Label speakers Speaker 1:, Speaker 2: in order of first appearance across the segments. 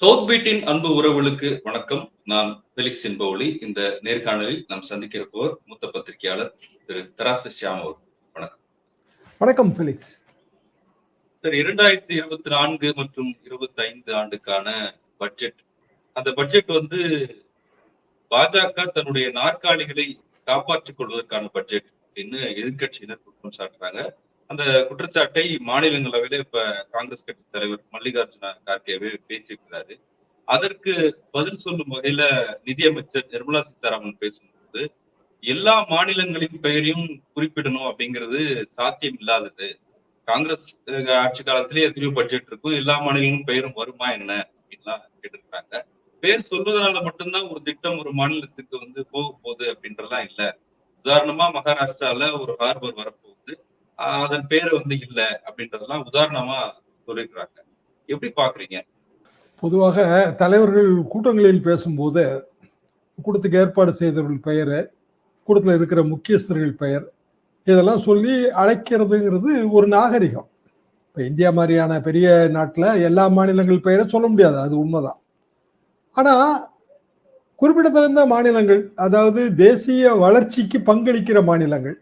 Speaker 1: South பீட்டின் அன்பு உறவுகளுக்கு வணக்கம். நான் பெலிக்ஸ் என்பவழி இந்த நேர்காணலில் நாம் சந்திக்கிறப்போர் மூத்த பத்திரிகையாளர் திரு தராசு ஷியாம் அவர் வணக்கம்.
Speaker 2: வணக்கம் ஃபெலிக்ஸ்
Speaker 1: சார் இரண்டாயிரத்தி இருபத்தி நான்கு மற்றும் இருபத்தி ஐந்து ஆண்டுக்கான பட்ஜெட். அந்த பட்ஜெட் வந்து பாஜக தன்னுடைய நாற்காலிகளை காப்பாற்றிக் கொள்வதற்கான பட்ஜெட் அப்படின்னு எதிர்கட்சியினர் குற்றம் சாட்டுறாங்க. அந்த குற்றச்சாட்டை மாநிலங்களவையில இப்ப காங்கிரஸ் கட்சி தலைவர் மல்லிகார்ஜுன கார்கேவே பேசியிருக்கிறாரு. அதற்கு பதில் சொல்லும் வகையில நிதியமைச்சர் நிர்மலா சீதாராமன் பேசும்போது எல்லா மாநிலங்களின் பெயரையும் குறிப்பிடணும் அப்படிங்கிறது சாத்தியம் இல்லாதது காங்கிரஸ் ஆட்சி காலத்திலேயே எத்தனையோ பட்ஜெட் இருக்கும் எல்லா மாநிலங்களும் பெயரும் வருமா என்ன அப்படின்லாம் கேட்டிருக்கிறாங்க. பேர் சொல்வதனால மட்டும்தான் ஒரு திட்டம் ஒரு மாநிலத்துக்கு வந்து போக போகுது அப்படின்றலாம் இல்ல. உதாரணமா மகாராஷ்டிரால ஒரு ஹார்பர் வரப்போகுது. அதன் பேர் வந்து இல்ல அப்படின்றதெல்லாம் உதாரணமா சொல்லியிருக்கிறாங்க. எப்படி பாக்குறீங்க
Speaker 2: பொதுவாக தலைவர்கள் கூட்டங்களில் பேசும்போது கூட்டத்துக்கு ஏற்பாடு செய்தவர்கள் பெயர் கூட்டத்தில் இருக்கிற முக்கியஸ்தர்கள் பெயர் இதெல்லாம் சொல்லி அழைக்கிறதுங்கிறது ஒரு நாகரிகம். இப்போ இந்தியா மாதிரியான பெரிய நாட்டில் எல்லா மாநிலங்கள் பெயரை சொல்ல முடியாது அது உண்மைதான். ஆனால் குறிப்பிடத்தகுந்த மாநிலங்கள் அதாவது தேசிய வளர்ச்சிக்கு பங்களிக்கிற மாநிலங்கள்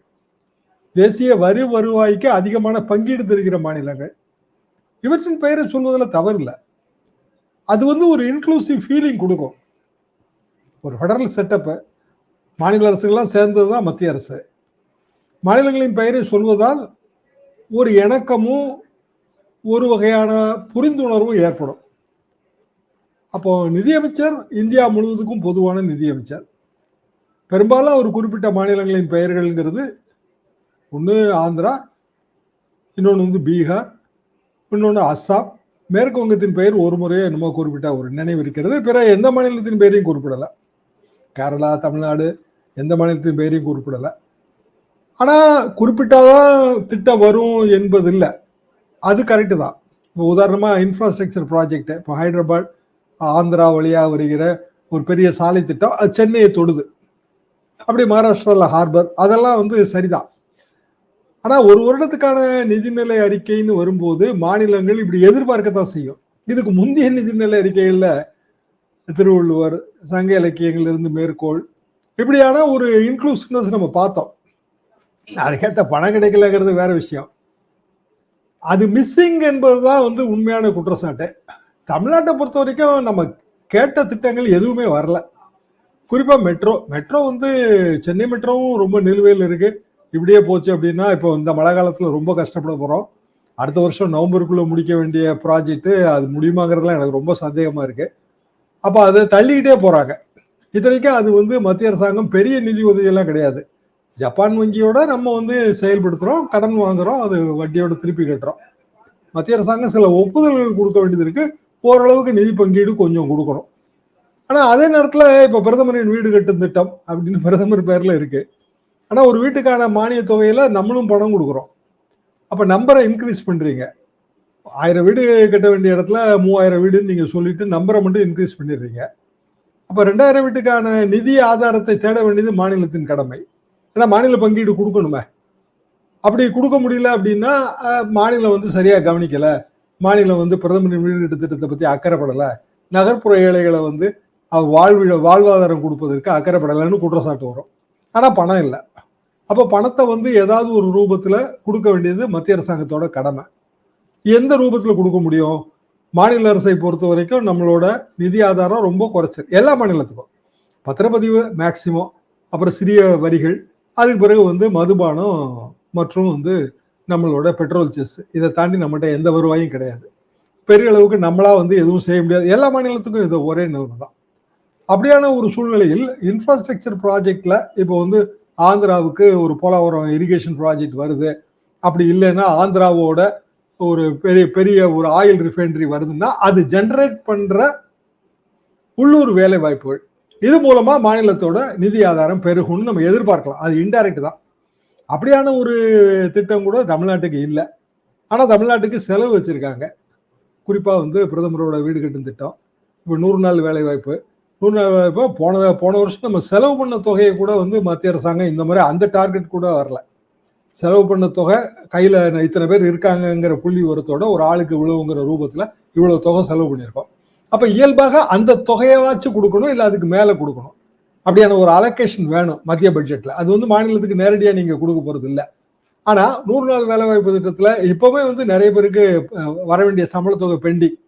Speaker 2: தேசிய வரி வருவாய்க்கு அதிகமான பங்கீடு தருகிற மாநிலங்கள். இவற்றின் பெயரை சொல்வதில் தவறில்லை. அது வந்து ஒரு இன்க்ளூசிவ் ஃபீலிங் கொடுக்கும். ஒரு ஃபெடரல் செட்டப்பு மாநில அரசுகள்லாம் சேர்ந்தது தான் மத்திய அரசு. மாநிலங்களின் பெயரை சொல்வதால் ஒரு இணக்கமும் ஒரு வகையான புரிந்துணர்வும் ஏற்படும். அப்போ நிதியமைச்சர் இந்தியா முழுவதுக்கும் பொதுவான நிதியமைச்சர். பெரும்பாலும் ஒரு குறிப்பிட்ட மாநிலங்களின் பெயர்கள்ங்கிறது ஒன்று ஆந்திரா இன்னொன்று வந்து பீகார் இன்னொன்று அஸ்ஸாம் மேற்கு வங்கத்தின் பெயர் ஒரு முறையோ என்னமோ குறிப்பிட்ட ஒரு நினைவு இருக்கிறது. பிற எந்த மாநிலத்தின் பெயரையும் குறிப்பிடலை. கேரளா தமிழ்நாடு எந்த மாநிலத்தின் பெயரையும் குறிப்பிடலை. ஆனால் குறிப்பிட்டாதான் திட்டம் வரும் என்பது இல்லை அது கரெக்டு தான். இப்போ உதாரணமாக இன்ஃப்ராஸ்ட்ரக்சர் ப்ராஜெக்ட் இப்போ ஹைதராபாத் ஆந்திரா வழியாக வருகிற ஒரு பெரிய சாலை திட்டம் அது சென்னையை தொடுது. அப்படி மகாராஷ்டிராவில் ஹார்பர் அதெல்லாம் வந்து சரிதான். ஆனால் ஒரு வருடத்துக்கான நிதிநிலை அறிக்கைன்னு வரும்போது மாநிலங்கள் இப்படி எதிர்பார்க்கத்தான் செய்யும். இதுக்கு முந்தைய நிதிநிலை அறிக்கைகள்ல திருவள்ளுவர் சங்க இலக்கியங்களிலிருந்து மேற்கோள் இப்படியான ஒரு இன்க்ளூசிவ்னஸ் நம்ம பார்த்தோம். அதுக்கேற்ற பணம் கிடைக்கலங்கிறது வேற விஷயம். அது மிஸ்ஸிங் என்பது தான் வந்து உண்மையான குற்றச்சாட்டு. தமிழ்நாட்டை பொறுத்த வரைக்கும் நம்ம கேட்ட திட்டங்கள் எதுவுமே வரல. குறிப்பாக மெட்ரோ மெட்ரோ வந்து சென்னை மெட்ரோவும் ரொம்ப நிலுவையில் இருக்கு. இப்படியே போச்சு அப்படின்னா இப்போ இந்த மழை காலத்தில் ரொம்ப கஷ்டப்பட போகிறோம் அடுத்த வருஷம் நவம்பருக்குள்ளே முடிக்க வேண்டிய ப்ராஜெக்ட்டு அது முடியுமாங்கிறதுலாம் எனக்கு ரொம்ப சந்தேகமாக இருக்குது அப்போ அதை தள்ளிக்கிட்டே போகிறாங்க இத்தனைக்கும் அது வந்து மத்திய அரசாங்கம் பெரிய நிதி உதவியெல்லாம் கிடையாது. ஜப்பான் வங்கியோட நம்ம வந்து செயல்படுத்துகிறோம் கடன் வாங்குகிறோம் அது வட்டியோட திருப்பி கட்டுறோம். மத்திய அரசாங்கம் சில ஒப்புதல்கள் கொடுக்க வேண்டியது இருக்குது ஓரளவுக்கு நிதி பங்கீடு கொஞ்சம் கொடுக்கணும். ஆனால் அதே நேரத்தில் இப்போ பிரதமரின் வீடு கட்டும் திட்டம் அப்படின்னு பிரதமர் பேரில் இருக்குது ஆனால் ஒரு வீட்டுக்கான மானிய தொகையில் நம்மளும் பணம் கொடுக்குறோம். அப்போ நம்பரை இன்க்ரீஸ் பண்ணுறீங்க ஆயிரம் வீடு கட்ட வேண்டிய இடத்துல மூவாயிரம் வீடுன்னு நீங்கள் சொல்லிட்டு நம்பரை மட்டும் இன்க்ரீஸ் பண்ணிடுறீங்க. அப்போ ரெண்டாயிரம் வீட்டுக்கான நிதி ஆதாரத்தை தேட வேண்டியது மாநிலத்தின் கடமை. ஏன்னா மாநில பங்கீடு கொடுக்கணுமே. அப்படி கொடுக்க முடியல அப்படின்னா மாநிலம் வந்து சரியாக கவனிக்கலை. மாநிலம் வந்து பிரதமரின் வீடு திட்டத்தை பற்றி அக்கறைப்படலை. நகர்ப்புற ஏழைகளை வந்து வாழ்விட வாழ்வாதாரம் கொடுப்பதற்கு அக்கறைப்படலைன்னு குற்றச்சாட்டு வரும். ஆனால் பணம் இல்லை. அப்போ பணத்தை வந்து ஏதாவது ஒரு ரூபத்தில் கொடுக்க வேண்டியது மத்திய அரசாங்கத்தோட கடமை. எந்த ரூபத்தில் கொடுக்க முடியும்? மாநில அரசை பொறுத்த வரைக்கும் நம்மளோட நிதி ஆதாரம் ரொம்ப குறைச்சல். எல்லா மாநிலத்துக்கும். பத்திரப்பதிவு மேக்சிமம் அப்புறம் சிறிய வரிகள் அதுக்கு பிறகு வந்து மதுபானம் மற்றும் வந்து நம்மளோட பெட்ரோல் செஸ் இதை தாண்டி நம்மகிட்ட எந்த வருவாயும் கிடையாது. பெரிய அளவுக்கு நம்மளா வந்து எதுவும் செய்ய முடியாது. எல்லா மாநிலத்துக்கும் இது ஒரே நிலைமை தான் அப்படியான ஒரு சூழ்நிலையில் இன்ஃப்ராஸ்ட்ரக்சர் ப்ராஜெக்டில் இப்போ வந்து ஆந்திராவுக்கு ஒரு போலாவரம் இரிகேஷன் ப்ராஜெக்ட் வருது. அப்படி இல்லைன்னா ஆந்திராவோட ஒரு பெரிய பெரிய ஒரு ஆயில் ரிஃபைனரி வருதுன்னா அது ஜென்ரேட் பண்ற உள்ளூர் வேலை வாய்ப்புகள். இது மூலமா மாநிலத்தோட நிதி ஆதாரம் பெருகும்னு நம்ம எதிர்பார்க்கலாம். அது இன்டைரக்ட் தான். அப்படியான ஒரு திட்டம் கூட தமிழ்நாட்டுக்கு இல்லை. ஆனால் தமிழ்நாட்டுக்கு செலவு வச்சுருக்காங்க. குறிப்பாக வந்து பிரதமரோட வீடு கட்டும் திட்டம். இப்போ நூறு நாள் வேலைவாய்ப்பு. இப்போ நூறு நாள் வாய்ப்பு போன போன வருஷம் நம்ம செலவு பண்ண தொகையை கூட வந்து மத்திய அரசாங்கம் இந்த மாதிரி அந்த டார்கெட் கூட வரல. செலவு பண்ண தொகை கையில் இத்தனை பேர் இருக்காங்கங்கிற புள்ளி உரத்தோட ஒரு ஆளுக்கு இவ்வளவுங்கிற ரூபத்தில் இவ்வளோ தொகை செலவு பண்ணியிருக்கோம். அப்போ இயல்பாக அந்த தொகையவாச்சும் கொடுக்கணும் இல்லை அதுக்கு மேலே கொடுக்கணும்? அப்படியான ஒரு அலோகேஷன் வேணும் மத்திய பட்ஜெட்டில் அது வந்து மாநிலத்துக்கு நேரடியாக நீங்கள் கொடுக்க போகிறது இல்லை. ஆனால் நூறு நாள் வேலைவாய்ப்பு திட்டத்தில் இப்போவே வந்து நிறைய பேருக்கு வர வேண்டிய சம்பள தொகை பெண்டிங்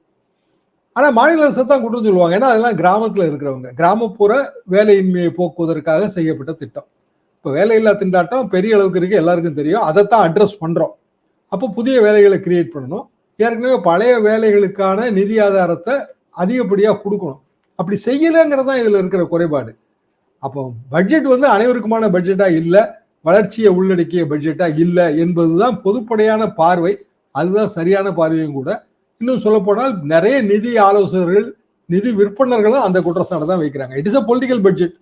Speaker 2: ஆனா மாநில அரசு தான் குற்றம் சொல்லுவாங்க. ஏன்னா அதெல்லாம் கிராமத்துல இருக்கிறவங்க. கிராமப்புற வேலையின்மையை போக்குவதற்காக செய்யப்பட்ட திட்டம். இப்போ வேலையில்லா திண்டாட்டம் பெரிய அளவுக்கு இருக்கு எல்லாருக்கும் தெரியும். அதைத்தான் அட்ரஸ் பண்றோம். அப்போ புதிய வேலைகளை கிரியேட் பண்ணணும். ஏற்கனவே பழைய வேலைகளுக்கான நிதி ஆதாரத்தை அதிகப்படியாக கொடுக்கணும். அப்படி செய்யலைங்கிறது தான் இதில் இருக்கிற குறைபாடு. அப்போ பட்ஜெட் வந்து அனைவருக்குமான பட்ஜெட்டாக இல்லை. வளர்ச்சியை உள்ளடக்கிய பட்ஜெட்டாக இல்லை என்பது தான் பொதுப்படையான பார்வை. அதுதான் சரியான பார்வையும் கூட. இன்னும் சொல்ல போனால் நிறைய நிதி ஆலோசகர்கள் நிதி விற்பனர்களும் அந்த குற்றச்சாட்டை தான் வைக்கிறாங்க. It is a political budget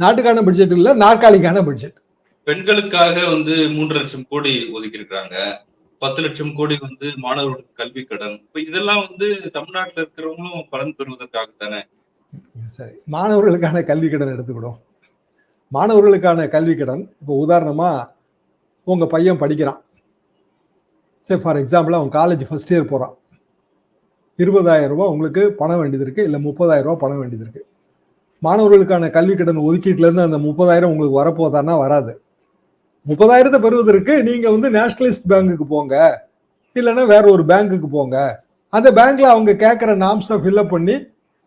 Speaker 2: நாட்டுக்கான budget இல்ல நாற்காலிக்கான பட்ஜெட்
Speaker 1: பெண்களுக்காக வந்து மூன்று லட்சம் கோடி ஒதுக்கி இருக்காங்க பத்து லட்சம் கோடி வந்து மாணவர்களுக்கு கல்வி கடன். இப்ப இதெல்லாம் வந்து தமிழ்நாட்டுல இருக்கிறவங்களும் பலன் பெறுவதற்காக தானே?
Speaker 2: சரி மாணவர்களுக்கான கல்வி கடன் எடுத்துக்கிடும் மாணவர்களுக்கான கல்வி கடன் இப்போ உதாரணமா உங்க பையன் படிக்கிறான். சரி ஃபார் எக்ஸாம்பிள் அவன் காலேஜ் ஃபர்ஸ்ட் இயர் போறான். இருபதாயிரம் ரூபாய் உங்களுக்கு பணம் வேண்டியது இருக்கு இல்லை முப்பதாயிரம் ரூபாய் பணம் வேண்டியது இருக்கு மாணவர்களுக்கான கல்வி கடன் ஒதுக்கீட்டிலேருந்து அந்த முப்பதாயிரம் உங்களுக்கு வரப்போதான்னா வராது. முப்பதாயிரத்தை பெறுவதற்கு நீங்கள் வந்து நேஷனலிஸ்ட் பேங்குக்கு போங்க. இல்லைன்னா வேற ஒரு பேங்குக்கு போங்க. அந்த பேங்க்ல அவங்க கேட்குற நாம்ஸை ஃபில்அப் பண்ணி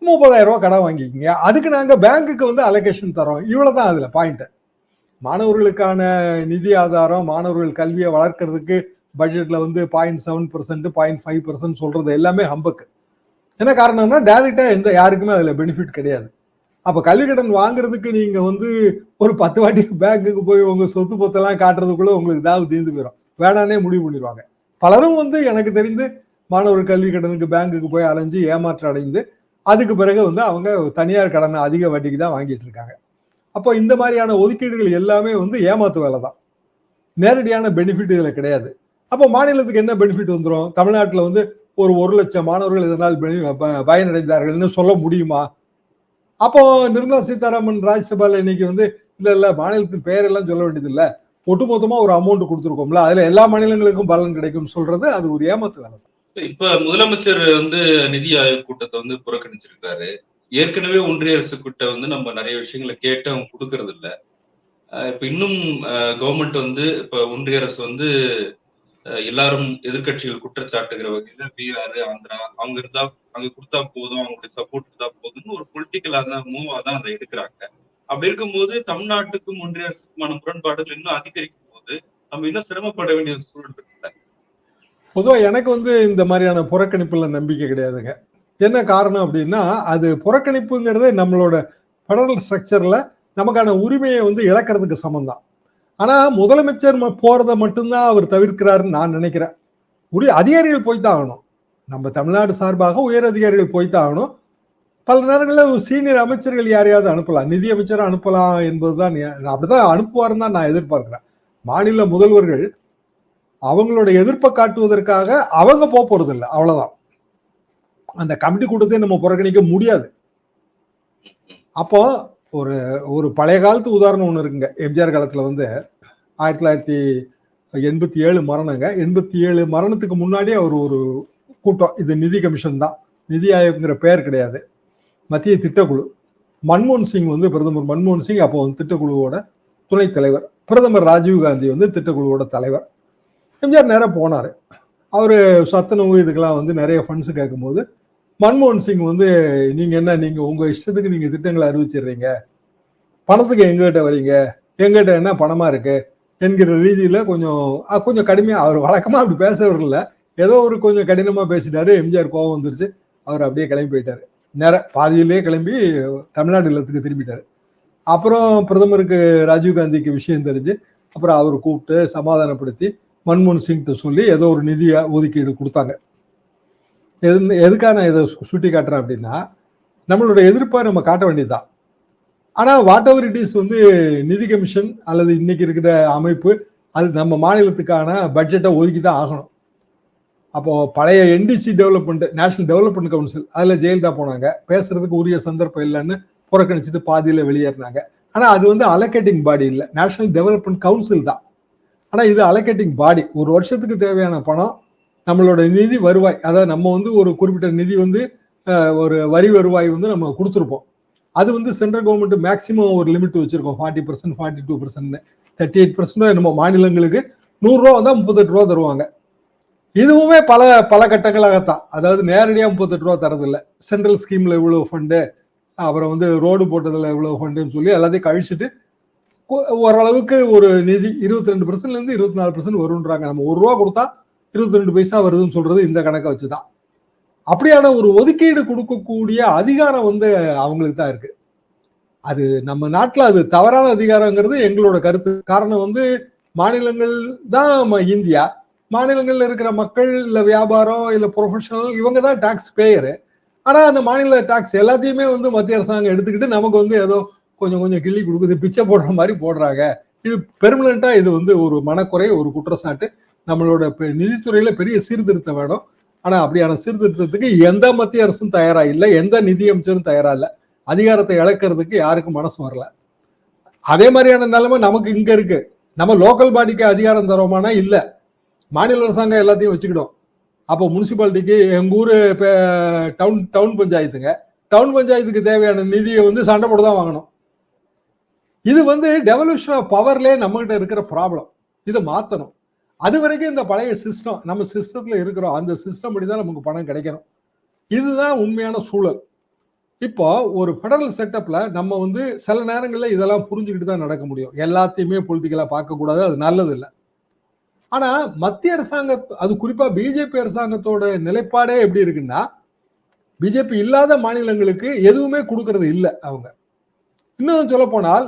Speaker 2: முப்பதாயிரம் ரூபா கடன் வாங்கிக்கோங்க. அதுக்கு நாங்கள் பேங்குக்கு வந்து அலோகேஷன் தரோம் இவ்வளோ தான் அதில் பாயிண்ட்டு மாணவர்களுக்கான நிதி ஆதாரம் மாணவர்கள் கல்வியை வளர்க்கறதுக்கு பட்ஜெட்ல வந்து point seven percent point five percent சொல்றது எல்லாமே ஹம்பக்கு என்ன காரணம்னா டைரக்டா எந்த யாருக்குமே அதுல பெனிஃபிட் கிடையாது. அப்ப கல்வி கடன் வாங்குறதுக்கு நீங்க வந்து ஒரு பத்து வாட்டி பேங்குக்கு போய் உங்க சொத்து பொத்தெல்லாம் காட்டுறதுக்குள்ள உங்களுக்கு ஏதாவது தீர்ந்து போயிடும் வேணானே முடிவு பண்ணிடுவாங்க. பலரும் வந்து எனக்கு தெரிந்து மாணவர் கல்வி கடனுக்கு பேங்குக்கு போய் அலைஞ்சு ஏமாற்றம் அடைந்து அதுக்கு பிறகு வந்து அவங்க தனியார் கடனை அதிக வட்டிக்கு தான் வாங்கிட்டு இருக்காங்க. அப்போ இந்த மாதிரியான ஒதுக்கீடுகள் எல்லாமே வந்து ஏமாத்து வேலை தான் நேரடியான பெனிஃபிட் இதில் கிடையாது. அப்போ மாநிலத்துக்கு என்ன பெனிஃபிட் வந்துடும் தமிழ்நாட்டில் வந்து ஒரு ஒரு லட்சம் மாணவர்கள் இதனால் பயனடைந்தார்கள்னு சொல்ல முடியுமா? அப்போ நிர்மலா சீதாராமன் ராஜ்யசபால இன்னைக்கு வந்து இல்ல இல்ல மாநிலத்தின் பெயரெல்லாம் சொல்ல வேண்டியது இல்ல ஒட்டுமொத்தமா ஒரு அமௌண்ட் கொடுத்துருக்கோம்ல. அதுல எல்லா மாநிலங்களுக்கும் பலன் கிடைக்கும் சொல்றது அது ஒரு ஏமாத்து வேலை
Speaker 1: இப்ப முதலமைச்சர் வந்து நிதி ஆயோக் கூட்டத்தை வந்து புறக்கணிச்சிருக்காரு. ஏற்கனவே ஒன்றிய அரசு கிட்ட வந்து நம்ம நிறைய விஷயங்களை கேட்டு அவங்க கொடுக்கறது இல்ல இப்ப இன்னும் கவர்மெண்ட் வந்து இப்ப ஒன்றிய அரசு வந்து எல்லாரும் எதிர்க்கட்சிகள் குற்றச்சாட்டுகிற வகையில பீகார் ஆந்திரா அவங்க இருந்தா அங்க கொடுத்தா போதும் அவங்களுடைய சப்போர்ட் இருந்தா போதும்னு ஒரு பொலிட்டிக்கலான மூவா தான் அதை எடுக்கிறாங்க. அப்படி இருக்கும்போது தமிழ்நாட்டுக்கும் ஒன்றிய அரசுக்குமான முரண்பாடுகள் இன்னும் அதிகரிக்கும் போது நம்ம இன்னும் சிரமப்பட வேண்டிய சூழல் இருக்குல்ல?
Speaker 2: பொதுவா எனக்கு வந்து இந்த மாதிரியான புறக்கணிப்புல நம்பிக்கை கிடையாதுங்க. என்ன காரணம் அப்படின்னா அது புறக்கணிப்புங்கிறது நம்மளோட ஃபெடரல் ஸ்ட்ரக்சர்ல நமக்கான உரிமையை வந்து இழக்கிறதுக்கு சமம் தான் ஆனா முதலமைச்சர் ம- போறதை மட்டும்தான் அவர் தவிர்க்கிறாருன்னு நான் நினைக்கிறேன். உரிய அதிகாரிகள் போய்த்தான் ஆகணும். நம்ம தமிழ்நாடு சார்பாக உயர் அதிகாரிகள் போய்த்தான் ஆகணும். பல நேரங்களில் ஒரு சீனியர் அமைச்சர்கள் யாரையாவது அனுப்பலாம் நிதி அமைச்சரை அனுப்பலாம் என்பதுதான் அப்படிதான் அனுப்புவாருன்னு தான் நான் எதிர்பார்க்கிறேன். மாநில முதல்வர்கள் அவங்களோட எதிர்ப்பை காட்டுவதற்காக அவங்க போக போறது இல்லை அவ்வளவுதான். அந்த கமிட்டி கூட்டத்தை நம்ம புறக்கணிக்க முடியாது. அப்போ ஒரு ஒரு பழைய காலத்து உதாரணம் ஒன்று இருக்குங்க. எம்ஜிஆர் காலத்தில் வந்து ஆயிரத்தி தொள்ளாயிரத்தி எண்பத்தி ஏழு மரணங்க. எண்பத்தி ஏழு மரணத்துக்கு முன்னாடியே அவர் ஒரு கூட்டம். இது நிதி கமிஷன் தான். நிதி ஆயோக்ங்கிற பெயர் கிடையாது. மத்திய திட்டக்குழு. மன்மோகன் சிங் வந்து பிரதமர். மன்மோகன் சிங் அப்போ வந்து திட்டக்குழுவோட துணைத் தலைவர். பிரதமர் ராஜீவ் காந்தி வந்து திட்டக்குழுவோட தலைவர். எம்ஜிஆர் நேரம் போனார். அவர் சத்துணவு இதுக்கெல்லாம் வந்து நிறைய ஃபண்ட்ஸ் கேட்கும்போது மன்மோகன் சிங் வந்து நீங்கள் என்ன நீங்கள் உங்கள் இஷ்டத்துக்கு நீங்கள் திட்டங்களை அறிவிச்சிடுறீங்க. பணத்துக்கு எங்ககிட்ட வரீங்க? எங்கிட்ட என்ன பணமாக இருக்குது என்கிற ரீதியில கொஞ்சம் கொஞ்சம் கடுமையா அவர் வழக்கமா அப்படி பேசுறவர் இல்லை. ஏதோ ஒரு கொஞ்சம் கடினமா பேசிட்டாரு எம்ஜிஆர் கோவம் வந்துருச்சு. அவர் அப்படியே கிளம்பி போயிட்டாரு. நேர பாதியிலே கிளம்பி தமிழ்நாடு இல்லத்துக்கு திரும்பிட்டாரு. அப்புறம் பிரதமருக்கு ராஜீவ்காந்திக்கு விஷயம் தெரிஞ்சு அப்புறம் அவர் கூப்பிட்டு சமாதானப்படுத்தி மன்மோகன் சிங்கிட்ட சொல்லி ஏதோ ஒரு நிதி ஒதுக்கீடு கொடுத்தாங்க. எது எதுக்காக நான் இதை சு- சுட்டி காட்டுறேன் அப்படின்னா நம்மளோட எதிர்ப்பை நம்ம காட்ட வேண்டியதுதான். ஆனால் வாட் எவர் இட் இஸ் வந்து நிதி கமிஷன் அல்லது இன்னைக்கு இருக்கிற அமைப்பு அது நம்ம மாநிலத்துக்கான பட்ஜெட்டை ஒதுக்கி தான் ஆகணும். அப்போது பழைய NDC development national development council அதில் ஜெயலலிதா போனாங்க. பேசுறதுக்கு உரிய சந்தர்ப்பம் இல்லைன்னு புறக்கணிச்சுட்டு பாதியில் வெளியேறினாங்க. ஆனால் அது வந்து அலோகேட்டிங் பாடி இல்லை. நேஷனல் டெவலப்மெண்ட் கவுன்சில் தான். ஆனால் இது அலோகேட்டிங் பாடி ஒரு வருஷத்துக்கு தேவையான பணம் நம்மளோட நிதி வருவாய். அதாவது நம்ம வந்து ஒரு குறிப்பிட்ட நிதி வந்து ஒரு வரி வருவாய் வந்து நம்ம கொடுத்துருப்போம். அது வந்து சென்ட்ரல் கவர்மெண்ட் மேக்ஸிமம் ஒரு லிமிட் வச்சிருக்கோம். Forty percent forty two percent thirty eight percent நம்ம மாநிலங்களுக்கு நூறுரூவா வந்தால் முப்பத்தெட்டு ரூபா தருவாங்க. இதுவுமே பல பல கட்டங்களாகத்தான். அதாவது நேரடியாக முப்பத்தெட்டு ரூபா தரதில்லை சென்ட்ரல் ஸ்கீமில் இவ்வளோ ஃபண்டு அப்புறம் வந்து ரோடு போட்டதில் இவ்வளோ ஃபண்டுன்னு சொல்லி எல்லாத்தையும் கழிச்சுட்டு ஓரளவுக்கு ஒரு நிதி இருபத்தி ரெண்டு பர்சன்ட்லேருந்து இருபத்தி நாலு பர்சன்ட் வருன்றாங்க நம்ம ஒரு ரூபா கொடுத்தா இருபத்தி ரெண்டு பைசா வருதுன்னு சொல்கிறது இந்த கணக்கை வச்சு தான் அப்படியான ஒரு ஒதுக்கீடு கொடுக்கக்கூடிய அதிகாரம் வந்து அவங்களுக்கு தான் இருக்கு. அது நம்ம நாட்டில் அது தவறான அதிகாரங்கிறது எங்களோட கருத்து. காரணம் வந்து மாநிலங்கள் தான் இந்தியா. மாநிலங்களில் இருக்கிற மக்கள் இல்லை வியாபாரம் இல்லை ப்ரொஃபஷனல் இவங்க தான் டாக்ஸ் பேயரு ஆனால் அந்த மாநில டாக்ஸ் எல்லாத்தையுமே வந்து மத்திய அரசாங்கம் எடுத்துக்கிட்டு நமக்கு வந்து ஏதோ கொஞ்சம் கொஞ்சம் கிள்ளி கொடுக்குது பிச்சை போடுற மாதிரி போடுறாங்க. இது பெர்மனண்ட்டாக இது வந்து ஒரு மனக்குறை ஒரு குற்றச்சாட்டு. நம்மளோட பெ- பெரிய சீர்திருத்தம் வேணும். ஆனா அப்படியான சீர்திருத்தத்துக்கு எந்த மத்திய அரசும் தயாரா இல்லை எந்த நிதியமைச்சரும் தயாரா இல்லை. அதிகாரத்தை இழக்கிறதுக்கு யாருக்கும் மனசு வரல. அதே மாதிரியான நிலைமை நமக்கு இங்க இருக்கு. நம்ம லோக்கல் பாடிக்கு அதிகாரம் தரோமானா இல்ல. மாநில அரசாங்கம் எல்லாத்தையும் வச்சுக்கிடும். அப்போ முனிசிபாலிட்டிக்கு எங்க ஊரு டவுன் டவுன் பஞ்சாயத்துங்க. டவுன் பஞ்சாயத்துக்கு தேவையான நிதியை வந்து சண்டை போட்டு தான் வாங்கணும். இது வந்து டெவல்யூஷன் ஆஃப் பவர்லேயே நம்மகிட்ட இருக்கிற ப்ராப்ளம் இதை மாற்றணும் அது வரைக்கும் இந்த பழைய சிஸ்டம் நம்ம சிஸ்டத்தில் இருக்கிறோம். அந்த சிஸ்டம் படி தான் நமக்கு பணம் கிடைக்கணும். இதுதான் உண்மையான சூழல். இப்போ ஒரு ஃபெடரல் செட்டப்பில் நம்ம வந்து சில நேரங்களில் இதெல்லாம் புரிஞ்சுக்கிட்டு தான் நடக்க முடியும். எல்லாத்தையுமே பொலிட்டிக்கலாக பார்க்கக்கூடாது அது நல்லது இல்லை ஆனால் மத்திய அரசாங்க அது குறிப்பாக பிஜேபி அரசாங்கத்தோட நிலைப்பாடே எப்படி இருக்குன்னா பிஜேபி இல்லாத மாநிலங்களுக்கு எதுவுமே கொடுக்கறது இல்லை அவங்க. இன்னும் சொல்ல போனால்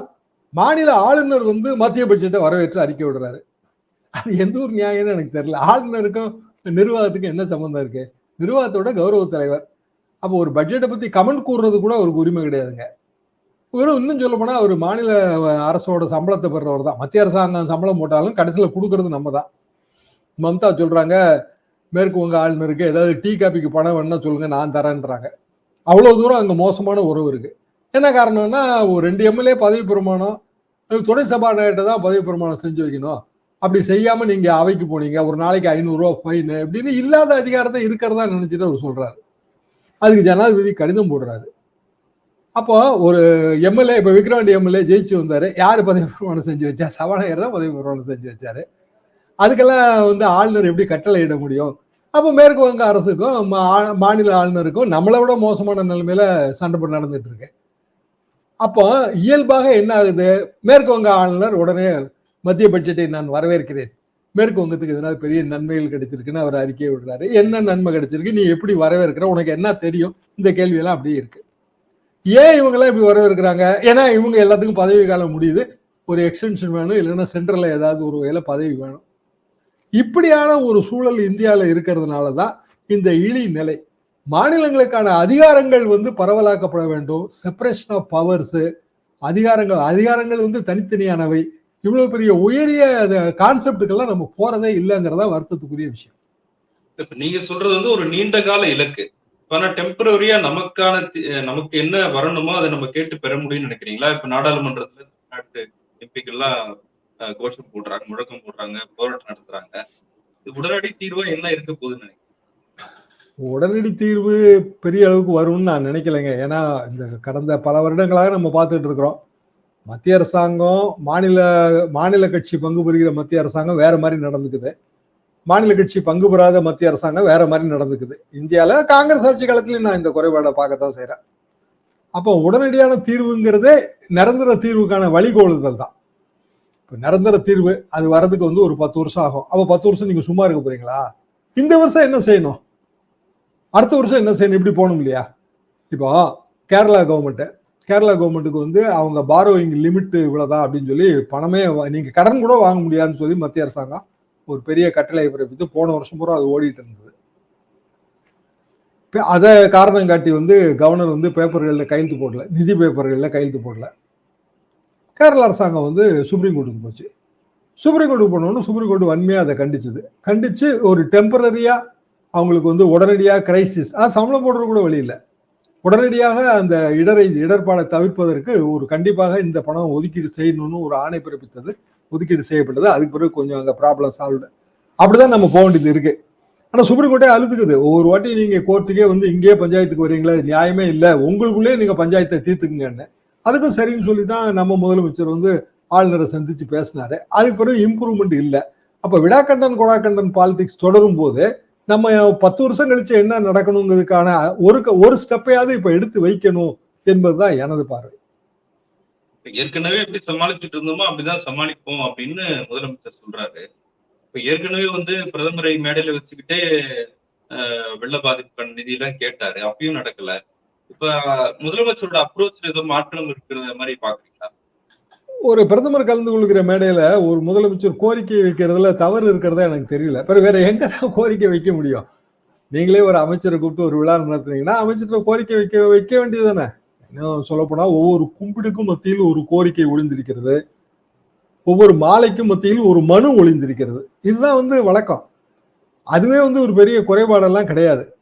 Speaker 2: மாநில ஆளுநர் வந்து மத்திய பட்ஜெட்டை வரவேற்று அறிக்கை விடுறாரு. அது எந்த ஒரு நியாயம்னு எனக்கு தெரியல. ஆளுநருக்கும் நிர்வாகத்துக்கும் என்ன சம்மந்தம் இருக்கு? நிர்வாகத்தோட கௌரவ தலைவர். அப்போ ஒரு பட்ஜெட்டை பத்தி கமெண்ட் கூறுறது கூட அவருக்கு உரிமை கிடையாதுங்க. வெறும் இன்னும் சொல்ல போனா அவர் மாநில அரசோட சம்பளத்தை பெறுறவர் தான். மத்திய அரசாங்கம் சம்பளம் போட்டாலும் கடைசியில் கொடுக்கறது நம்ம தான். மம்தா சொல்றாங்க மேற்கு வங்க ஆளுநருக்கு ஏதாவது டீ காப்பிக்கு பணம் வேணும்னா சொல்லுங்க நான் தரேன்றாங்க. அவ்வளோ தூரம் அங்கே மோசமான உறவு இருக்கு. என்ன காரணம்னா ஒரு ரெண்டு எம்எல்ஏ பதவி பிரமாணம் துணை சபாநாயகர்கிட்ட தான் பதவி பிரமாணம் செஞ்சு வைக்கணும். அப்படி செய்யாம நீங்க அவைக்கு போனீங்க. ஒரு நாளைக்கு ஐநூறுரூவா ஃபைன் அப்படின்னு இல்லாத அதிகாரத்தை இருக்கிறதா நினைச்சிட்டு அவர் சொல்றாரு. அதுக்கு ஜனாதிபதி கடிதம் போடுறாரு. அப்போ ஒரு எம்எல்ஏ இப்போ விக்ரவாண்டி எம்எல்ஏ ஜெயிச்சு வந்தார். யார் பதவி பிரமாணம் செஞ்சு வச்சா? சபாநாயகர் தான் பதவி பிரமாணம் செஞ்சு வச்சாரு. அதுக்கெல்லாம் வந்து ஆளுநர் எப்படி கட்டளை இட முடியும்? அப்போ மேற்கு வங்க அரசுக்கும் மா- மாநில ஆளுநருக்கும் நம்மளை விட மோசமான நிலைமையில சண்டை போட்டு நடந்துட்டு இருக்கு. அப்போ இயல்பாக என்ன ஆகுது? மேற்கு வங்க ஆளுநர் உடனே மத்திய பட்ஜெட்டை நான் வரவேற்கிறேன். மேற்கு வங்கத்துக்கு இதனால் பெரிய நன்மைகள் கிடைச்சிருக்குன்னு அவர் அறிக்கையை விடுறாரு. என்ன நன்மை கிடைச்சிருக்கு? நீ எப்படி வரவேற்கிற? உனக்கு என்ன தெரியும்? இந்த கேள்வியெல்லாம் அப்படியே இருக்கு. ஏன் இவங்கெல்லாம் இப்படி வரவேற்கிறாங்க? ஏன்னா இவங்க எல்லாத்துக்கும் பதவி காலம் முடியுது. ஒரு எக்ஸ்டென்ஷன் வேணும் இல்லைன்னா சென்ட்ரல்ல ஏதாவது ஒரு வேலை பதவி வேணும். இப்படியான ஒரு சூழல் இந்தியாவில் இருக்கிறதுனால தான் இந்த இழி நிலை. மாநிலங்களுக்கான அதிகாரங்கள் வந்து பரவலாக்கப்பட வேண்டும். செப்பரேஷன் ஆஃப் பவர்ஸு அதிகாரங்கள் அதிகாரங்கள் வந்து தனித்தனியானவை. இவ்வளவு பெரிய உயரிய கான்செப்டுக்கெல்லாம் நம்ம போறதே இல்லைங்கிறதா வருத்தத்துக்குரிய விஷயம்.
Speaker 1: இப்ப நீங்க சொல்றது வந்து ஒரு நீண்ட கால இலக்கு. ஆனா டெம்பரரியா நமக்கான நமக்கு என்ன வரணுமோ அதை நம்ம கேட்டு பெற முடியும்னு நினைக்கிறீங்களா? இப்ப நாடாளுமன்றத்துல நாட்டு எம்பிக்கெல்லாம் அஹ், கோஷம் போடுறாங்க முழக்கம் போடுறாங்க போராட்டம் நடத்துறாங்க. இது உடனடி தீர்வா என்ன இருக்க போகுதுன்னு நினைக்கிறீங்க?
Speaker 2: உடனடி தீர்வு பெரிய அளவுக்கு வரும்னு நான் நினைக்கலைங்க. ஏன்னா இந்த கடந்த பல வருடங்களாக நம்ம பார்த்துட்டு இருக்கிறோம். மத்திய அரசாங்கம் மாநில மாநில கட்சி பங்கு பெறுகிற மத்திய அரசாங்கம் வேற மாதிரி நடந்துக்குது. மாநில கட்சி பங்கு பெறாத மத்திய அரசாங்கம் வேற மாதிரி நடந்துக்குது. இந்தியாவில் காங்கிரஸ் ஆட்சி காலத்துலையும் நான் இந்த குறைபாடை பார்க்கத்தான் செய்கிறேன் அப்போ உடனடியான தீர்வுங்கிறதே நிரந்தர தீர்வுக்கான வழிகோலுதல் தான். இப்போ நிரந்தர தீர்வு அது வர்றதுக்கு வந்து ஒரு பத்து வருஷம் ஆகும். அப்போ பத்து வருஷம் நீங்கள் சும்மா இருக்க போறீங்களா? இந்த வருஷம் என்ன செய்யணும்? அடுத்த வருஷம் என்ன செய்யணும்? இப்படி போகணும் இல்லையா? இப்போ கேரளா கவர்மெண்ட்டு கேரளா கவர்மெண்ட்டுக்கு வந்து அவங்க பாரோயிங் லிமிட் இவ்வளோதான் அப்படின்னு சொல்லி பணமே நீங்கள் நீங்க கடன் கூட வாங்க முடியாதுன்னு சொல்லி மத்திய அரசாங்கம் ஒரு பெரிய கட்டளை பிறப்பித்து போன வருஷம் பூரா அது ஓடிட்டு இருந்தது. அதை காரணம் காட்டி வந்து கவர்னர் வந்து பேப்பர்களில் கையெழுத்து போடல நிதி பேப்பர்களில் கையெழுத்து போடல. கேரள அரசாங்கம் வந்து சுப்ரீம் கோர்ட்டுக்கு போச்சு. சுப்ரீம் கோர்ட்டுக்கு போனோன்னு சுப்ரீம் கோர்ட் வன்மையாக அதை கண்டிச்சது. கண்டித்து ஒரு டெம்பரரியாக அவங்களுக்கு வந்து உடனடியாக கிரைசிஸ் அது சம்பளம் போடுறது கூட வழி இல்லை. உடனடியாக அந்த இடரை இடர்பாடை தவிர்ப்பதற்கு ஒரு கண்டிப்பாக இந்த பணம் ஒதுக்கீடு செய்யணும்னு ஒரு ஆணை பிறப்பித்தது. ஒதுக்கீடு செய்யப்பட்டது. அதுக்கு பிறகு கொஞ்சம் அங்கே ப்ராப்ளம் சால்வ்டு அப்படிதான் நம்ம போக வேண்டியது இருக்கு. ஆனால் சுப்ரீம் கோர்ட்டே அழுதுக்குது ஒவ்வொரு வாட்டி நீங்க கோர்ட்டுக்கே வந்து இங்கேயே பஞ்சாயத்துக்கு வரீங்களா நியாயமே இல்லை. உங்களுக்குள்ளேயே நீங்க பஞ்சாயத்தை தீர்த்துக்குங்கன்னு. அதுக்கும் சரின்னு சொல்லி தான் நம்ம முதலமைச்சர் வந்து ஆளுநரை சந்திச்சு பேசினாரு. அதுக்கு பிறகு இம்ப்ரூவ்மெண்ட் இல்லை. அப்போ விடாக்கண்டன் கொடாக்கண்டன் பாலிடிக்ஸ் தொடரும் போது நம்ம பத்து வருஷம் கழிச்சு என்ன நடக்கணுங்கிறதுக்கான ஒரு ஒரு ஸ்டெப்பையாவது இப்ப எடுத்து வைக்கணும் என்பதுதான் எனது பார்வை.
Speaker 1: ஏற்கனவே எப்படி சமாளிச்சுட்டு இருந்தோமோ அப்படிதான் சமாளிப்போம் அப்படின்னு முதலமைச்சர் சொல்றாரு. இப்ப ஏற்கனவே வந்து பிரதமரை மேடையில வச்சுக்கிட்டே வெள்ள பாதிப்பு நிதி எல்லாம் கேட்டாரு. அப்பயும் நடக்கல. இப்ப முதலமைச்சரோட அப்ரோச் ஏதோ மாற்றம் இருக்கிற மாதிரி பாக்குறீங்களா?
Speaker 2: ஒரு பிரதமர் கலந்து கொள்கிற மேடையில ஒரு முதலமைச்சர் கோரிக்கை வைக்கிறதுல தவறு இருக்கிறதா எனக்கு தெரியல. பிறகு வேற எங்க தான் கோரிக்கை வைக்க முடியும்? நீங்களே ஒரு அமைச்சரை கூப்பிட்டு ஒரு விழா நடத்துனீங்கன்னா அமைச்சர்கிட்ட கோரிக்கை வைக்க வைக்க வேண்டியது தானே இன்னும் சொல்லப்போனா ஒவ்வொரு கும்பிடுக்கும் மத்தியில் ஒரு கோரிக்கை ஒளிந்திருக்கிறது. ஒவ்வொரு மாலைக்கும் மத்தியில் ஒரு மனு ஒளிந்திருக்கிறது. இதுதான் வந்து வழக்கம். அதுவே வந்து ஒரு பெரிய குறைபாடெல்லாம் கிடையாது.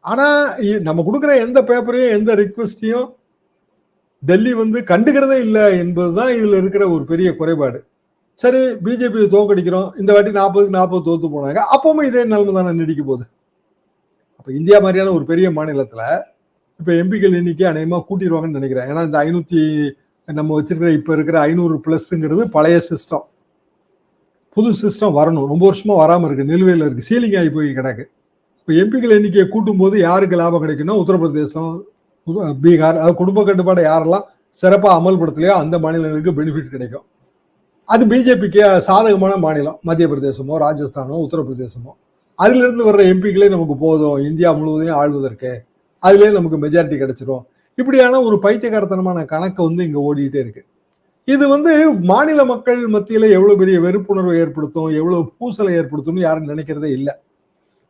Speaker 2: ஆனால் நம்ம கொடுக்குற எந்த பேப்பரையும் எந்த ரிக்வெஸ்டையும் டெல்லி வந்து கண்டுக்கிறதே இல்லை என்பதுதான் இதுல இருக்கிற ஒரு பெரிய குறைபாடு. சரி பிஜேபி தோக்கடிக்கிறோம் இந்த வாட்டி நாற்பதுக்கு நாற்பது தோத்து போனாங்க. அப்பவும் இதே நிலைமை தானே நீடிக்க போகுது. அப்ப இந்தியா மாதிரியான ஒரு பெரிய மாநிலத்துல இப்ப எம்பிக்கள் எண்ணிக்கை அநேகமா கூட்டிடுவாங்கன்னு நினைக்கிறேன். ஏன்னா இந்த ஐநூத்தி நம்ம வச்சிருக்கிற இப்ப இருக்கிற ஐநூறு பிளஸ்ங்கிறது பழைய சிஸ்டம் புது சிஸ்டம் வரணும். ரொம்ப வருஷமா வராம இருக்கு. நிலுவையில் இருக்கு. சீலிங் ஆகி போய் கிடக்கு. இப்போ எம்பிக்கள் எண்ணிக்கையை கூட்டும் போது யாருக்கு லாபம் கிடைக்குன்னா உத்தரப்பிரதேசம் பீகார் அது குடும்ப கட்டுப்பாடை யாரெல்லாம் சிறப்பாக அமல்படுத்தலையோ அந்த மாநிலங்களுக்கு பெனிஃபிட் கிடைக்கும். அது பிஜேபிக்கு சாதகமான மாநிலம். மத்திய பிரதேசமோ ராஜஸ்தானோ உத்தரப்பிரதேசமோ. அதிலிருந்து வர்ற எம்பிக்களே நமக்கு போதும். இந்தியா முழுவதையும் ஆழ்வதற்கு அதுலேயே நமக்கு மெஜாரிட்டி கிடைச்சிரும். இப்படியான ஒரு பைத்தியகாரத்தனமான கணக்கு வந்து இங்கே ஓடிக்கிட்டே இருக்கு. இது வந்து மாநில மக்கள் மத்தியில் எவ்வளோ பெரிய வெறுப்புணர்வை ஏற்படுத்தும் எவ்வளோ பூசலை ஏற்படுத்தும்னு யாரும் நினைக்கிறதே இல்லை.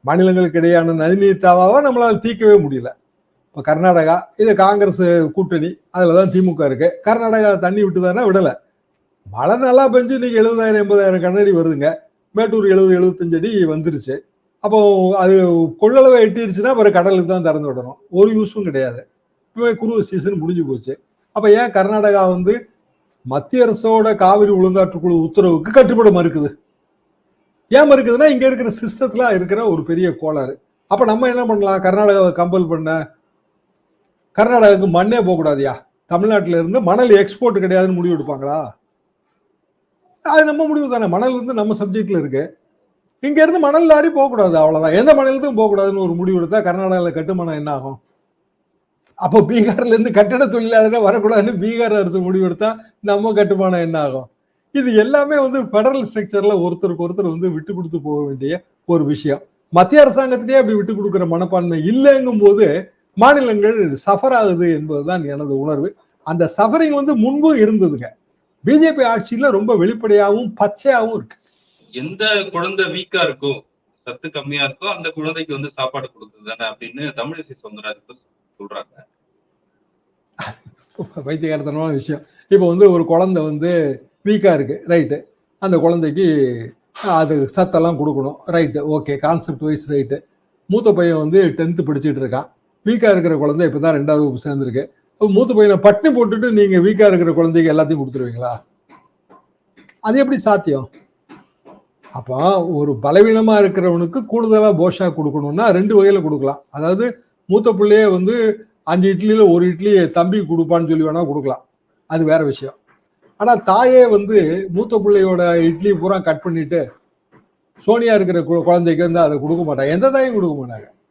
Speaker 2: மாநிலங்களுக்கு இடையான நதிநீர் தாவாவை நம்மளால் தீர்க்கவே முடியல. இப்போ கர்நாடகா இது காங்கிரஸ் கூட்டணி அதில் தான் திமுக இருக்கு. கர்நாடகா தண்ணி விட்டுதானா விடலை. மழை நல்லா பெஞ்சு இன்னைக்கு எழுபதாயிரம் எண்பதாயிரம் கண்ணாடி வருதுங்க. மேட்டூர் எழுபது எழுபத்தஞ்சு அடி வந்துருச்சு. அப்போ அது கொள்ளளவை எட்டிருச்சுன்னா அப்புறம் கடலுக்கு தான் திறந்து விடணும். ஒரு யூஸும் கிடையாது. இப்போ குருவ சீசன் முடிஞ்சு போச்சு. அப்போ ஏன் கர்நாடகா வந்து மத்திய அரசோட காவிரி ஒழுங்காற்றுக்குழு உத்தரவுக்கு கட்டுப்பட மறுக்குது? ஏன் மறுக்குதுன்னா இங்கே இருக்கிற சிஸ்டத்தில் இருக்கிற ஒரு பெரிய கோளாறு. அப்போ நம்ம என்ன பண்ணலாம்? கர்நாடகாவை கம்பல் பண்ண கர்நாடகாவுக்கு மண்ணே போகக்கூடாதியா. தமிழ்நாட்டில் இருந்து மணல் எக்ஸ்போர்ட் கிடையாதுன்னு முடிவு எடுப்பாங்களா? அது நம்ம முடிவு தானே. மணல் வந்து நம்ம சப்ஜெக்டில் இருக்கு. இங்கேருந்து மணல் லாரி போகக்கூடாது அவ்வளோதான் எந்த மணலுக்கும் போகக்கூடாதுன்னு ஒரு முடிவு எடுத்தால் கர்நாடகாவில் கட்டுமானம் என்ன ஆகும்? அப்போ பீகார்லேருந்து கட்டட தொழிலாளர்கள் வரக்கூடாதுன்னு பீகார் அரசு முடிவு எடுத்தால் நம்ம கட்டுமானம் என்ன ஆகும்? இது எல்லாமே வந்து ஃபெடரல் ஸ்ட்ரக்சரில் ஒருத்தருக்கு ஒருத்தர் வந்து விட்டு கொடுத்து போக வேண்டிய ஒரு விஷயம். மத்திய அரசாங்கத்திலேயே அப்படி விட்டு கொடுக்குற மனப்பான்மை இல்லைங்கும் போது மாநிலங்கள் சஃபர் ஆகுது என்பதுதான் எனது உணர்வு. அந்த சஃபரிங் வந்து முன்பும் இருந்ததுங்க. பிஜேபி ஆட்சியில ரொம்ப வெளிப்படையாகவும் பச்சையாகவும் இருக்கு.
Speaker 1: எந்த குழந்தை வீக்கா இருக்கோ சத்து கம்மியா இருக்கோ அந்த குழந்தைக்கு வந்து சாப்பாடு கொடுக்குறது தானே அப்படின்னு தமிழிசை சவுந்தரராஜன் சொல்றாங்க.
Speaker 2: வைத்தியகாரத்தனமான விஷயம். இப்போ வந்து ஒரு குழந்தை வந்து வீக்காக இருக்கு ரைட்டு அந்த குழந்தைக்கு அது சத்தெல்லாம் கொடுக்கணும் right okay concept wise right மூத்த பையன் வந்து டென்த்து படிச்சுட்டு இருக்கான். வீக்காக இருக்கிற குழந்தை இப்போ தான் ரெண்டாவது வகுப்பு சேர்ந்துருக்கு. அப்போ மூத்த பையனை பட்டினி போட்டுட்டு நீங்கள் வீக்காக இருக்கிற குழந்தைக்கு எல்லாத்தையும் கொடுத்துருவீங்களா? அது எப்படி சாத்தியம்? அப்போ ஒரு பலவீனமாக இருக்கிறவனுக்கு கூடுதலாக போஷா கொடுக்கணும்னா ரெண்டு வகையில் கொடுக்கலாம். அதாவது மூத்த பிள்ளையே வந்து அஞ்சு இட்லியில் ஒரு இட்லி தம்பி கொடுப்பான்னு சொல்லி வேணால் கொடுக்கலாம். அது வேற விஷயம். ஆனால் தாயே வந்து மூத்த பிள்ளையோட இட்லி பூரா கட் பண்ணிட்டு சோனியா இருக்கிற கு- குழந்தைக்கு வந்து அதை கொடுக்க மாட்டாங்க எந்த தாயும் கொடுக்க மாட்டாங்க.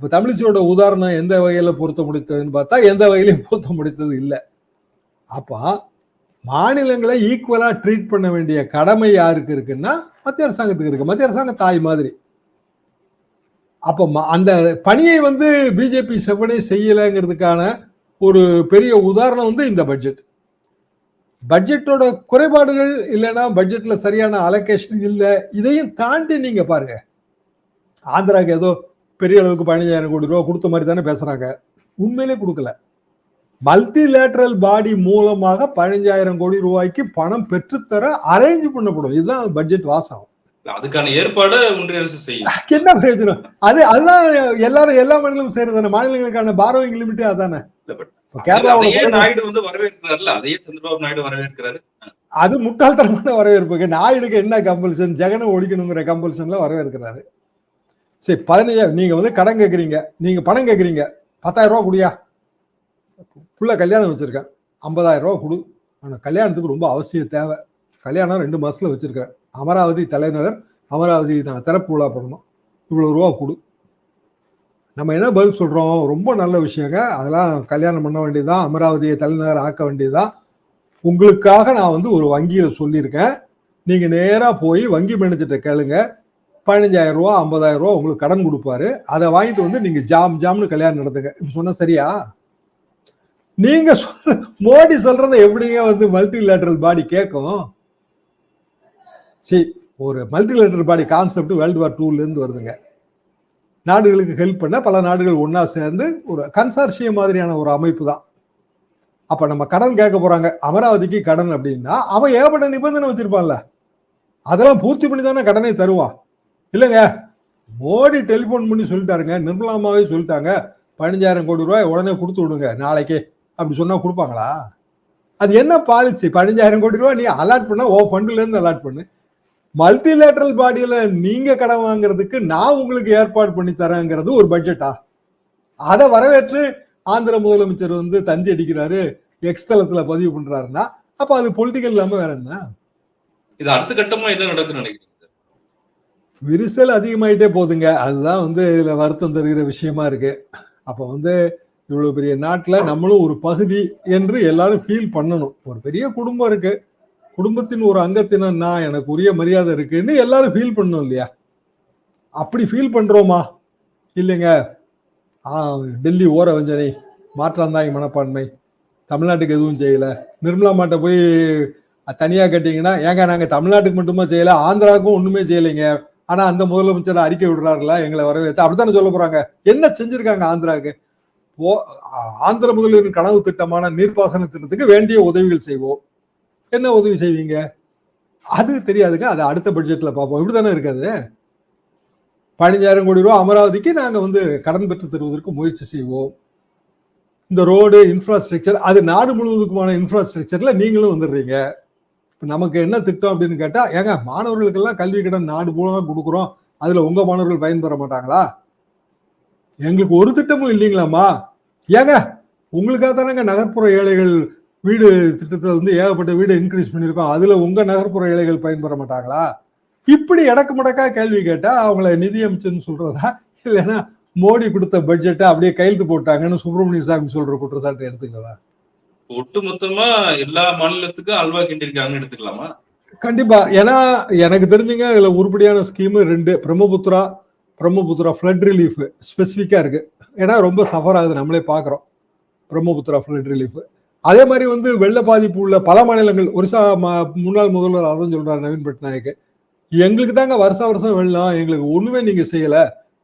Speaker 2: அப்போ தமிழிசையோட உதாரணம் எந்த வகையில் பொருத்த முடித்ததுன்னு பார்த்தா எந்த வகையிலையும் பொருத்த முடித்தது இல்லை. அப்போ மாநிலங்களை ஈக்குவலாக ட்ரீட் பண்ண வேண்டிய கடமை யாருக்கு இருக்குன்னா மத்திய அரசாங்கத்துக்கு இருக்கு. மத்திய அரசாங்கம் தாய் மாதிரி. அப்போ ம- அந்த பணியை வந்து பிஜேபி செவ்வனே செய்யலைங்கிறதுக்கான ஒரு பெரிய உதாரணம் வந்து இந்த பட்ஜெட் பட்ஜெட்டோட குறைபாடுகள் இல்லைன்னா பட்ஜெட்ல சரியான அலோகேஷன் இல்லை. இதையும் தாண்டி நீங்க பாருங்க. ஆந்திராக்கு ஏதோ பெரிய அளவுக்கு பதினஞ்சாயிரம் கோடி ரூபா கொடுத்த மாதிரி தானே பேசுறாங்க. உண்மையிலே கொடுக்கல. மல்டிலேட்ரல் பாடி மூலமாக பதினஞ்சாயிரம் கோடி ரூபாய்க்கு பணம் பெற்றுத்தர அரேஞ்ச் பண்ணப்படும். இதுதான் பட்ஜெட் வாசகம்.
Speaker 1: அதுக்கான ஏற்பாடு ஒன்றிய அரசு செய்யும்.
Speaker 2: என்ன பிரயோஜனம்? அது அதுதான் எல்லாரும் எல்லா மாநிலமும் செய்யறது மாநிலங்களுக்கான பாரோவிங் லிமிட்டே அதானே. கேரளாவோட
Speaker 1: நாயுடு வந்து வரவேற்கிறாருல்ல அதையே சந்திரபாபு நாயுடு வரவேற்கிறாரு.
Speaker 2: அது முட்டாள்தனமான வரவேற்புங்க நாயுடுக்கு என்ன கம்பல்ஷன் ஜெகனை ஒழிக்கணுங்கிற கம்பல்ஷன்ல வரவேற்கிறாரு. சரி பதினஞ்சாயிரம் நீங்கள் வந்து கடன் கேட்குறீங்க நீங்கள் பணம் கேட்குறீங்க பத்தாயிரம் ரூபா குடியா. புள்ள கல்யாணம் வச்சுருக்கேன். ஐம்பதாயிரம் ரூபா கொடு. ஆனால் கல்யாணத்துக்கு ரொம்ப அவசியம் தேவை. கல்யாணம் ரெண்டு மாதத்தில் வச்சுருக்கேன். அமராவதி தலைநகர் அமராவதி நான் திறப்பு விழா பண்ணணும். இவ்வளோ ரூபா கொடு. நம்ம என்ன பதில் சொல்கிறோம் ரொம்ப நல்ல விஷயங்க. அதெல்லாம் கல்யாணம் பண்ண வேண்டியதுதான். அமராவதியை தலைநகர் ஆக்க வேண்டியதுதான். உங்களுக்காக நான் வந்து ஒரு வங்கியில் சொல்லியிருக்கேன். நீங்கள் நேராக போய் வங்கி மேனேஜர்கிட்ட கேளுங்க. பதினஞ்சாயிரம் ரூபா ஐம்பதாயிரம் ரூபா உங்களுக்கு கடன் கொடுப்பாரு. அதை வாங்கிட்டு வந்து நீங்க ஜாம் ஜாம்னு கல்யாணம் நடத்துங்க. இப்படி சொன்னா சரியா? நீங்க சொல்ற மோடி சொல்றத எப்படிங்க வந்து மல்டிலேட்டரல் பாடி கேட்கும் சரி ஒரு multilateral body concept world war டூல இருந்து வருதுங்க. நாடுகளுக்கு ஹெல்ப் பண்ண பல நாடுகள் ஒன்றா சேர்ந்து ஒரு கன்சார்ஷியம் மாதிரியான ஒரு அமைப்பு தான். அப்போ நம்ம கடன் கேட்க போகிறாங்க அமராவதிக்கு கடன் அப்படின்னா அவன் ஏகப்பட்ட நிபந்தனை வச்சிருப்பான்ல. அதெல்லாம் பூர்த்தி பண்ணி தானே கடனை தருவான். இல்லைங்க. மோடி டெலிஃபோன் பண்ணி சொல்லிட்டாருங்க. நிர்மலாமாவே சொல்லிட்டாங்க. பதினஞ்சாயிரம் கோடி ரூபாய் உடனே கொடுத்து விடுங்க நாளைக்கே. அப்படி சொன்னா கொடுப்பாங்களா? அது என்ன பாலிசி பதினஞ்சாயிரம் கோடி ரூபாய் நீ அலாட் பண்ண ஓ ஃபண்ட்லேருந்து அலாட் பண்ணு. மல்டிலேட்ரல் பாடியில நீங்க கடன் வாங்குறதுக்கு நான் உங்களுக்கு ஏற்பாடு பண்ணி தரேங்கிறது ஒரு பட்ஜெட்டா அதை வரவேற்று ஆந்திர முதலமைச்சர் வந்து தந்தி அடிக்கிறாரு எக்ஸ் தளத்தில் பதிவு பண்றாருன்னா அப்போ அது பொலிட்டிக்கல் இல்லாமல் வேற என்ன?
Speaker 1: இது அடுத்த கட்டமாக என்ன நடக்குன்னு நினைக்கிறேன்
Speaker 2: விரிசல் அதிகமாயிட்டே போகுதுங்க. அதுதான் வந்து இதுல வருத்தம் தருகிற விஷயமா இருக்கு. அப்ப வந்து இவ்வளவு பெரிய நாட்டுல நம்மளும் ஒரு பகுதி என்று எல்லாரும் ஃபீல் பண்ணணும். ஒரு பெரிய குடும்பம் இருக்கு. குடும்பத்தின் ஒரு அங்கத்தினா எனக்கு உரிய மரியாதை இருக்குன்னு எல்லாரும் ஃபீல் பண்ணணும் இல்லையா? அப்படி ஃபீல் பண்றோமா? இல்லைங்க. ஆ, டெல்லி ஓர வஞ்சனை மாற்றாந்தாய் மனப்பான்மை. தமிழ்நாட்டுக்கு எதுவும் செய்யல. நிர்மலா மாட்ட போய் தனியா கேட்டீங்கன்னா ஏங்க நாங்க தமிழ்நாட்டுக்கு மட்டுமா செய்யல? ஆந்திராவுக்கும் ஒண்ணுமே செய்யலைங்க. ஆனா அந்த முதலமைச்சர் அறிக்கை விடுறாருல எங்களை வரவேற்று. அப்படித்தானே சொல்ல போறாங்க? என்ன செஞ்சிருக்காங்க ஆந்திராவுக்கு? ஓ ஆந்திர முதல்வரின் கனவு திட்டமான நீர்ப்பாசன திட்டத்துக்கு வேண்டிய உதவிகள் செய்வோம். என்ன உதவி செய்வீங்க? அது தெரியாதுங்க. அது அடுத்த பட்ஜெட்ல பார்ப்போம். இப்படித்தானே இருக்காது பதினஞ்சாயிரம் கோடி ரூபா அமராவதிக்கு நாங்கள் வந்து கடன் பெற்று தருவதற்கு முயற்சி செய்வோம். இந்த ரோடு இன்ஃப்ராஸ்ட்ரக்சர் அது நாடு முழுவதுக்குமான இன்ஃப்ராஸ்ட்ரக்சர்ல நீங்களும் வந்துடுறீங்க. நமக்கு என்ன திட்டம் அப்படின்னு கேட்டா ஏங்க மாணவர்களுக்கெல்லாம் கல்வி கடன் நாடு பூரா கொடுக்குறோம். அதுல உங்க மாணவர்கள் பயன்பெற மாட்டாங்களா? எங்களுக்கு ஒரு திட்டமும் இல்லைங்களாம்மா. ஏங்க உங்களுக்காக தானேங்க நகர்ப்புற ஏழைகள் வீடு திட்டத்தில் வந்து ஏகப்பட்ட வீடு இன்க்ரீஸ் பண்ணியிருக்கோம். அதுல உங்க நகர்ப்புற ஏழைகள் பயன்பெற மாட்டாங்களா? இப்படி இடக்கு முடக்கா கேள்வி கேட்டா அவங்கள நிதியமைச்சர்னு சொல்றதா? இல்லைன்னா மோடி கொடுத்த பட்ஜெட்டை அப்படியே கையெழுத்து போட்டாங்கன்னு சுப்பிரமணிய சாமி சொல்ற குற்றச்சாட்டை எடுத்துக்கிறதா?
Speaker 1: ஒட்டு மொத்தமா எல்லா மாநிலத்துக்கும் அல்வா கிண்டிருக்காங்கன்னு எடுத்துக்கலாமா?
Speaker 2: கண்டிப்பா. ஏன்னா எனக்கு தெரிஞ்சுங்க இதுல உருப்படியான ஸ்கீம் ரெண்டு பிரம்மபுத்திரா பிரம்மபுத்திரா ஃப்ளட் ரிலீஃப் ஸ்பெசிஃபிக்கா இருக்கு. ஏன்னா ரொம்ப சஃபர் ஆகுது நம்மளே பாக்குறோம். பிரம்மபுத்திரா ஃப்ளட் ரிலீஃப் அதே மாதிரி வந்து வெள்ள பாதிப்பு உள்ள பல மாநிலங்கள் ஒரிசா மா- முன்னாள் முதல்வர் அதான் சொல்றாரு நவீன் பட்நாயக் எங்களுக்கு தாங்க வருஷ வருஷம் வெள்ளம் எங்களுக்கு ஒண்ணுமே நீங்க செய்யல.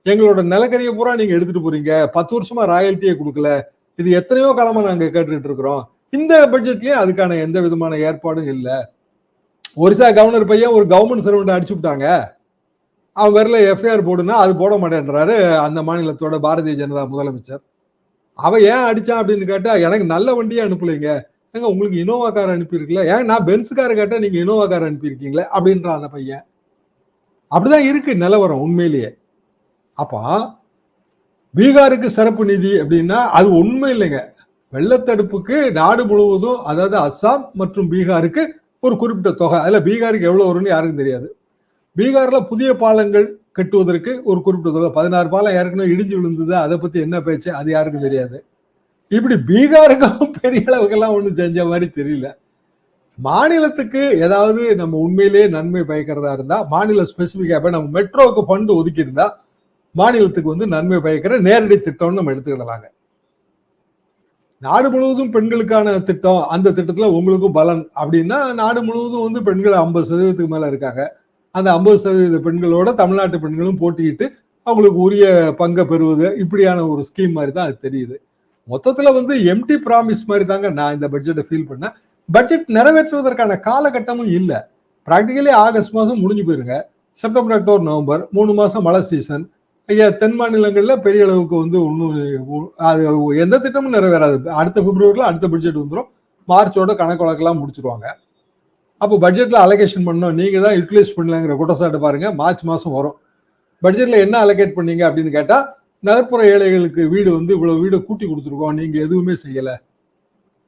Speaker 2: எங்களோட நிலக்கரியை பூரா நீங்க எடுத்துட்டு போறீங்க. பத்து வருஷமா ராயல்ட்டியே கொடுக்கல. இது எத்தனையோ காலமா நாங்க கேட்டுட்டு இருக்கிறோம். இந்த பட்ஜெட்லயும் அதுக்கான எந்த விதமான ஏற்பாடும் இல்லை. ஒரிசா கவர்னர் பையன் ஒரு கவர்மெண்ட் சர்வெண்ட் அடிச்சு விட்டாங்க. அவன் வரல எஃப்ஐஆர் போடுனா அது போட மாட்டேன்றாரு அந்த மாநிலத்தோட பாரதிய ஜனதா முதலமைச்சர். அவன் ஏன் அடிச்சான் அப்படின்னு கேட்டா எனக்கு நல்ல வண்டியை அனுப்பலைங்க. ஏங்க உங்களுக்கு இனோவா கார் அனுப்பியிருக்கல. ஏன் நான் பென்ஸ் கார் கேட்டா நீங்க இனோவா கார் அனுப்பியிருக்கீங்களே? அப்படின்றான் அந்த பையன். அப்படிதான் இருக்கு நிலவரம் உண்மையிலேயே. அப்போ பீகாருக்கு சிறப்பு நிதி அப்படின்னா அது உண்மை இல்லைங்க. வெள்ளத்தடுப்புக்கு நாடு முழுவதும் அதாவது அஸ்ஸாம் மற்றும் பீகாருக்கு ஒரு குறிப்பிட்ட தொகை. அதில் பீகாருக்கு எவ்வளோ வரும்னு யாருக்கும் தெரியாது. பீகாரில் புதிய பாலங்கள் கட்டுவதற்கு ஒரு குறிப்பிட்ட தொகை. பதினாறு பாலம் ஏற்கனவே இடிஞ்சு விழுந்தது. அதை பற்றி என்ன பேச்சு? அது யாருக்கும் தெரியாது. இப்படி பீகாருக்கும் பெரிய அளவுக்கெல்லாம் ஒன்றும் செஞ்ச மாதிரி தெரியல. மாநிலத்துக்கு ஏதாவது நம்ம உண்மையிலேயே நன்மை பயக்கிறதா இருந்தால் மாநில ஸ்பெசிஃபிக்காக இப்போ நம்ம மெட்ரோவுக்கு ஃபண்டு ஒதுக்கி மாநிலத்துக்கு வந்து நன்மை பயக்கிற நேரடி திட்டம்னு நம்ம எடுத்துக்கிடலாங்க. நாடு முழுவதும் பெண்களுக்கான திட்டம் அந்த திட்டத்துல உங்களுக்கும் பலன். அப்படின்னா நாடு முழுவதும் வந்து பெண்கள் ஐம்பது சதவீதத்துக்கு மேல இருக்காங்க. அந்த ஐம்பது சதவீத பெண்களோட தமிழ்நாட்டு பெண்களும் போட்டியிட்டு அவங்களுக்கு உரிய பங்கை பெறுவது இப்படியான ஒரு ஸ்கீம் மாதிரி தான் அது தெரியுது. மொத்தத்தில் வந்து எம்டி ப்ராமிஸ் மாதிரி தாங்க நான் இந்த பட்ஜெட்டை ஃபீல் பண்ணேன். பட்ஜெட் நிறைவேற்றுவதற்கான காலகட்டமும் இல்லை. ப்ராக்டிக்கலி ஆகஸ்ட் மாதம் முடிஞ்சு போயிருங்க. செப்டம்பர் அக்டோபர் நவம்பர் மூணு மாதம் மழை சீசன் ஐயா தென் மாநிலங்கள்ல பெரிய அளவுக்கு வந்து ஒன்றும் அது எந்த திட்டமும் நிறைவேறாது. அடுத்த பிப்ரவரியில் அடுத்த பட்ஜெட் வந்துடும் மார்ச்சோட கணக்கு வழக்கெல்லாம் முடிச்சிருவாங்க. அப்போ பட்ஜெட்டில் அலோகேஷன் பண்ணோம் நீங்கள் தான் யூட்டிலைஸ் பண்ணலங்கிற குற்றச்சாட்டு பாருங்க. மார்ச் மாதம் வரும். பட்ஜெட்டில் என்ன அலோகேட் பண்ணீங்க அப்படின்னு கேட்டால் நகர்ப்புற ஏழைகளுக்கு வீடு வந்து இவ்வளோ வீடு கூட்டி கொடுத்துருக்கோம். நீங்கள் எதுவுமே செய்யலை.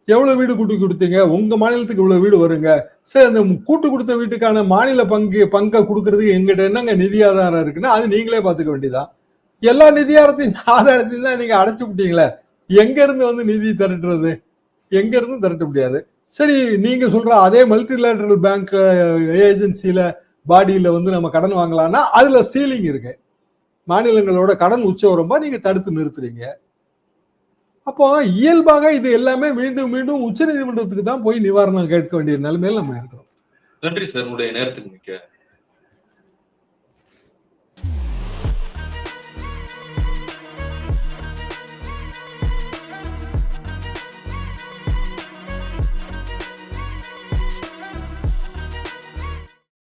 Speaker 2: எவ்வளவு வீடு கூட்டி கொடுத்தீங்க? உங்க மாநிலத்துக்கு இவ்வளவு வீடு வருங்க. சரி அந்த கூட்டு கொடுத்த வீட்டுக்கான மாநில பங்கு பங்கை கொடுக்கறதுக்கு எங்கிட்ட என்னங்க நிதி ஆதாரம் இருக்குன்னா அது நீங்களே பாத்துக்க வேண்டியதான் எல்லா நிதி ஆதாரத்தையும் ஆதாரத்தையும் தான் நீங்க அடைச்சு விட்டீங்களே. எங்க இருந்து வந்து நிதி திரட்டுறது? எங்க இருந்து திரட்ட முடியாது. சரி நீங்க சொல்ற அதே மல்டிலேட்டரல் பேங்க் ஏஜென்சியில பாடியில வந்து நம்ம கடன் வாங்கலாம்னா அதுல சீலிங் இருக்கு. மாநிலங்களோட கடன் உச்சவரம்பா நீங்க தடுத்து நிறுத்துறீங்க. அப்போ இயல்பாக இது எல்லாமே மீண்டும் மீண்டும் உச்சநீதிமன்றத்துக்கு தான் போய் நிவாரணம் கேட்க வேண்டிய நிலைமையில நம்ம இருக்கிறோம்.
Speaker 1: நன்றி சார் உங்களுடைய நேரத்துக்கு மிக்க